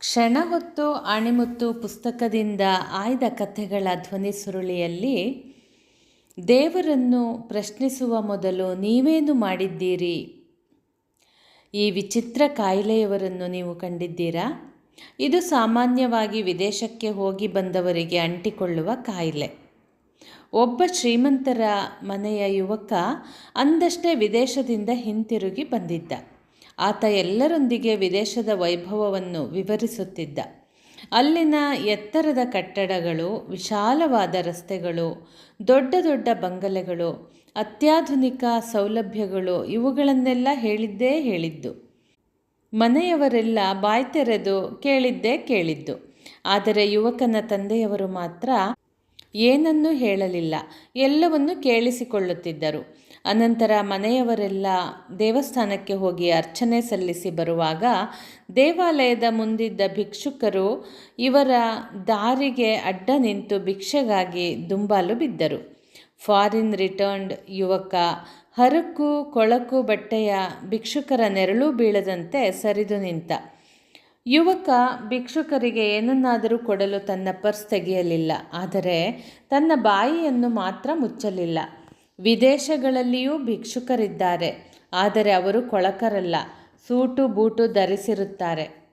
ಕ್ಷಣ ಹೊತ್ತು ಅಣಿಮುತ್ತು ಪುಸ್ತಕದಿಂದ ಆಯ್ದ ಕಥೆಗಳ ಧ್ವನಿ ಸುರುಳಿಯಲ್ಲಿ, ದೇವರನ್ನು ಪ್ರಶ್ನಿಸುವ ಮೊದಲು ನೀವೇನು ಮಾಡಿದ್ದೀರಿ? ಈ ವಿಚಿತ್ರ ಕಾಯಿಲೆಯವರನ್ನು ನೀವು ಕಂಡಿದ್ದೀರಾ? ಇದು ಸಾಮಾನ್ಯವಾಗಿ ವಿದೇಶಕ್ಕೆ ಹೋಗಿ ಬಂದವರಿಗೆ ಅಂಟಿಕೊಳ್ಳುವ ಕಾಯಿಲೆ. ಒಬ್ಬ ಶ್ರೀಮಂತರ ಮನೆಯ ಯುವಕ ಅಂದಷ್ಟೇ ವಿದೇಶದಿಂದ ಹಿಂತಿರುಗಿ ಬಂದಿದ್ದ. ಆತ ಎಲ್ಲರೊಂದಿಗೆ ವಿದೇಶದ ವೈಭವವನ್ನು ವಿವರಿಸುತ್ತಿದ್ದ. ಅಲ್ಲಿನ ಎತ್ತರದ ಕಟ್ಟಡಗಳು, ವಿಶಾಲವಾದ ರಸ್ತೆಗಳು, ದೊಡ್ಡ ದೊಡ್ಡ ಬಂಗಲೆಗಳು, ಅತ್ಯಾಧುನಿಕ ಸೌಲಭ್ಯಗಳು ಇವುಗಳನ್ನೆಲ್ಲ ಹೇಳಿದ್ದೇ ಹೇಳಿದ್ದು. ಮನೆಯವರೆಲ್ಲ ಬಾಯ್ತೆರೆದು ಕೇಳಿದ್ದೇ ಕೇಳಿದ್ದು. ಆದರೆ ಯುವಕನ ತಂದೆಯವರು ಮಾತ್ರ ಏನನ್ನೂ ಹೇಳಲಿಲ್ಲ. ಎಲ್ಲವನ್ನು ಕೇಳಿಸಿಕೊಳ್ಳುತ್ತಿದ್ದರು. ಅನಂತರ ಮನೆಯವರೆಲ್ಲ ದೇವಸ್ಥಾನಕ್ಕೆ ಹೋಗಿ ಅರ್ಚನೆ ಸಲ್ಲಿಸಿ ಬರುವಾಗ ದೇವಾಲಯದ ಮುಂದಿದ್ದ ಭಿಕ್ಷುಕರು ಇವರ ದಾರಿಗೆ ಅಡ್ಡ ನಿಂತು ಭಿಕ್ಷೆಗಾಗಿ ದುಂಬಾಲು ಬಿದ್ದರು. ಫಾರಿನ್ ರಿಟರ್ನ್ಡ್ ಯುವಕ ಹರಕು ಕೊಳಕು ಬಟ್ಟೆಯ ಭಿಕ್ಷುಕರ ನೆರಳು ಬೀಳದಂತೆ ಸರಿದು ನಿಂತ. ಯುವಕ ಭಿಕ್ಷುಕರಿಗೆ ಏನನ್ನಾದರೂ ಕೊಡಲು ತನ್ನ ಪರ್ಸ್ ತೆಗೆಯಲಿಲ್ಲ. ಆದರೆ ತನ್ನ ಬಾಯಿಯನ್ನು ಮಾತ್ರ ಮುಚ್ಚಲಿಲ್ಲ. ವಿದೇಶಗಳಲ್ಲಿಯೂ ಭಿಕ್ಷುಕರಿದ್ದಾರೆ. ಆದರೆ ಅವರು ಕೊಳಕರಲ್ಲ. Suit boot ಧರಿಸಿರುತ್ತಾರೆ.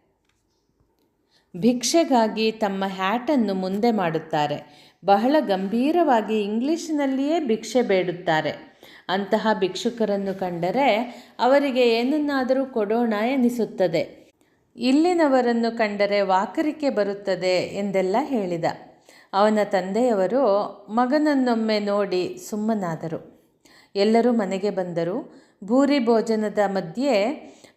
ಭಿಕ್ಷೆಗಾಗಿ ತಮ್ಮ ಹ್ಯಾಟನ್ನು ಮುಂದೆ ಮಾಡುತ್ತಾರೆ. ಬಹಳ ಗಂಭೀರವಾಗಿ ಇಂಗ್ಲಿಷ್ನಲ್ಲಿಯೇ ಭಿಕ್ಷೆ ಬೇಡುತ್ತಾರೆ. ಅಂತಹ ಭಿಕ್ಷುಕರನ್ನು ಕಂಡರೆ ಅವರಿಗೆ ಏನನ್ನಾದರೂ ಕೊಡೋಣ ಎನಿಸುತ್ತದೆ. ಇಲ್ಲಿನವರನ್ನು ಕಂಡರೆ ವಾಕರಿಕೆ ಬರುತ್ತದೆ ಎಂದೆಲ್ಲ ಹೇಳಿದ. ಅವನ ತಂದೆಯವರು ಮಗನನ್ನೊಮ್ಮೆ ನೋಡಿ ಸುಮ್ಮನಾದರು. ಎಲ್ಲರೂ ಮನೆಗೆ ಬಂದರು. ಭೂರಿ ಭೋಜನದ ಮಧ್ಯೆ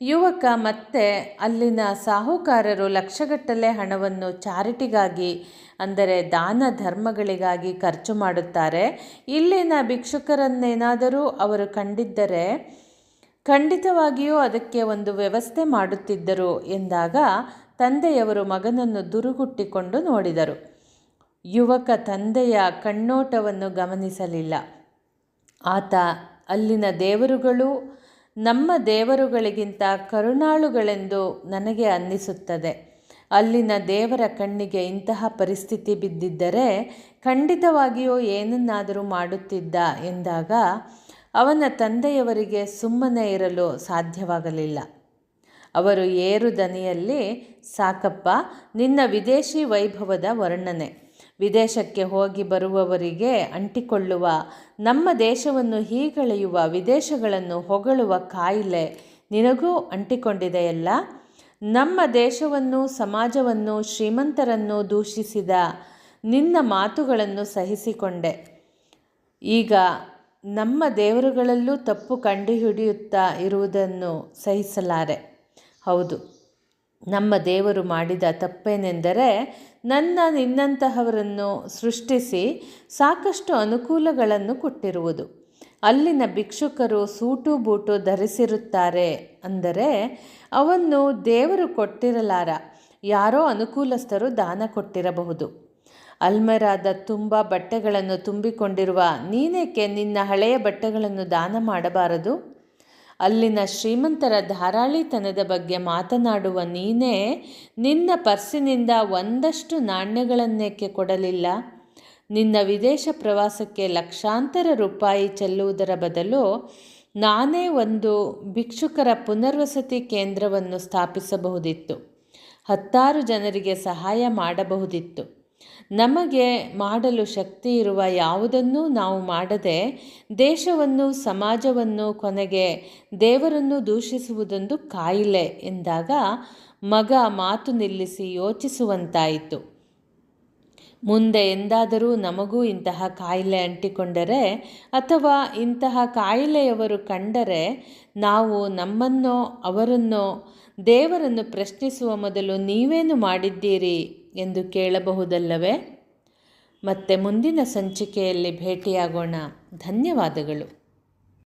ಯುವಕ ಮತ್ತೆ ಅಲ್ಲಿನ ಸಾಹುಕಾರರು ಲಕ್ಷಗಟ್ಟಲೆ ಹಣವನ್ನು ಚಾರಿಟಿಗಾಗಿ, ಅಂದರೆ ದಾನ ಧರ್ಮಗಳಿಗಾಗಿ ಖರ್ಚು ಮಾಡುತ್ತಾರೆ. ಇಲ್ಲಿನ ಭಿಕ್ಷುಕರನ್ನೇನಾದರೂ ಅವರು ಕಂಡಿದ್ದರೆ ಖಂಡಿತವಾಗಿಯೂ ಅದಕ್ಕೆ ಒಂದು ವ್ಯವಸ್ಥೆ ಮಾಡುತ್ತಿದ್ದರು ಎಂದಾಗ ತಂದೆಯವರು ಮಗನನ್ನು ದುರುಗುಟ್ಟಿಕೊಂಡು ನೋಡಿದರು. ಯುವಕ ತಂದೆಯ ಕಣ್ಣೋಟವನ್ನು ಗಮನಿಸಲಿಲ್ಲ. ಆತ, ಅಲ್ಲಿನ ದೇವರುಗಳು ನಮ್ಮ ದೇವರುಗಳಿಗಿಂತ ಕರುಣಾಳುಗಳೆಂದು ನನಗೆ ಅನ್ನಿಸುತ್ತದೆ. ಅಲ್ಲಿನ ದೇವರ ಕಣ್ಣಿಗೆ ಇಂತಹ ಪರಿಸ್ಥಿತಿ ಬಿದ್ದಿದ್ದರೆ ಖಂಡಿತವಾಗಿಯೂ ಏನನ್ನಾದರೂ ಮಾಡುತ್ತಿದ್ದ ಎಂದಾಗ ಅವನ ತಂದೆಯವರಿಗೆ ಸುಮ್ಮನೆ ಇರಲು ಸಾಧ್ಯವಾಗಲಿಲ್ಲ. ಅವರು ಏರು ದನಿಯಲ್ಲಿ, ಸಾಕಪ್ಪ, ನಿನ್ನ ವಿದೇಶಿ ವೈಭವದ ವರ್ಣನೆ. ವಿದೇಶಕ್ಕೆ ಹೋಗಿ ಬರುವವರಿಗೆ ಅಂಟಿಕೊಳ್ಳುವ, ನಮ್ಮ ದೇಶವನ್ನು ಹೀಗಳೆಯುವ, ವಿದೇಶಗಳನ್ನು ಹೊಗಳುವ ಕಾಯಿಲೆ ನಿನಗೂ ಅಂಟಿಕೊಂಡಿದೆಯಲ್ಲ? ನಮ್ಮ ದೇಶವನ್ನು ಸಮಾಜವನ್ನು ಶ್ರೀಮಂತರನ್ನು ದೂಷಿಸಿದ ನಿನ್ನ ಮಾತುಗಳನ್ನು ಸಹಿಸಿಕೊಂಡೆ. ಈಗ ನಮ್ಮ ದೇವರುಗಳಲ್ಲೂ ತಪ್ಪು ಕಂಡುಹಿಡಿಯುತ್ತಾ ಇರುವುದನ್ನು ಸಹಿಸಲಾರೆ. ಹೌದು, ನಮ್ಮ ದೇವರು ಮಾಡಿದ ತಪ್ಪೇನೆಂದರೆ ನನ್ನ ನಿನ್ನಂತಹವರನ್ನು ಸೃಷ್ಟಿಸಿ ಸಾಕಷ್ಟು ಅನುಕೂಲಗಳನ್ನು ಕೊಟ್ಟಿರುವುದು. ಅಲ್ಲಿನ ಭಿಕ್ಷುಕರು ಸೂಟು ಬೂಟು ಧರಿಸಿರುತ್ತಾರೆ ಅಂದರೆ ಅವನ್ನು ದೇವರು ಕೊಟ್ಟಿರಲಾರ. ಯಾರೋ ಅನುಕೂಲಸ್ಥರು ದಾನ ಕೊಟ್ಟಿರಬಹುದು. ಅಲ್ಮೆರಾದ ತುಂಬ ಬಟ್ಟೆಗಳನ್ನು ತುಂಬಿಕೊಂಡಿರುವ ನೀನೇಕೆ ನಿನ್ನ ಹಳೆಯ ಬಟ್ಟೆಗಳನ್ನು ದಾನ ಮಾಡಬಾರದು? ಅಲ್ಲಿನ ಶ್ರೀಮಂತರ ಧಾರಾಳಿತನದ ಬಗ್ಗೆ ಮಾತನಾಡುವ ನೀನೇ ನಿನ್ನ ಪರ್ಸಿನಿಂದ ಒಂದಷ್ಟು ನಾಣ್ಯಗಳನ್ನೇಕೆ ಕೊಡಲಿಲ್ಲ? ನಿನ್ನ ವಿದೇಶ ಪ್ರವಾಸಕ್ಕೆ ಲಕ್ಷಾಂತರ ರೂಪಾಯಿ ಚೆಲ್ಲುವುದರ ಬದಲು ನಾನೇ ಒಂದು ಭಿಕ್ಷುಕರ ಪುನರ್ವಸತಿ ಕೇಂದ್ರವನ್ನು ಸ್ಥಾಪಿಸಬಹುದಿತ್ತು. ಹತ್ತಾರು ಜನರಿಗೆ ಸಹಾಯ ಮಾಡಬಹುದಿತ್ತು. ನಮಗೆ ಮಾಡಲು ಶಕ್ತಿ ಇರುವ ಯಾವುದನ್ನೂ ನಾವು ಮಾಡದೆ ದೇಶವನ್ನು, ಸಮಾಜವನ್ನು, ಕೊನೆಗೆ ದೇವರನ್ನು ದೂಷಿಸುವುದೊಂದು ಕಾಯಿಲೆ ಎಂದಾಗ ಮಗ ಮಾತು ನಿಲ್ಲಿಸಿ ಯೋಚಿಸುವಂತಾಯಿತು. ಮುಂದೆ ಎಂದಾದರೂ ನಮಗೂ ಇಂತಹ ಕಾಯಿಲೆ ಅಂಟಿಕೊಂಡರೆ ಅಥವಾ ಇಂತಹ ಕಾಯಿಲೆಯವರು ಕಂಡರೆ ನಾವು ನಮ್ಮನ್ನೋ ಅವರನ್ನೋ ದೇವರನ್ನು ಪ್ರಶ್ನಿಸುವ ಮೊದಲು ನೀವೇನು ಮಾಡಿದ್ದೀರಿ? ಎಂದು ಕೇಳಬಹುದಲ್ಲವೇ? ಮತ್ತೆ ಮುಂದಿನ ಸಂಚಿಕೆಯಲ್ಲಿ ಭೇಟಿಯಾಗೋಣ. ಧನ್ಯವಾದಗಳು.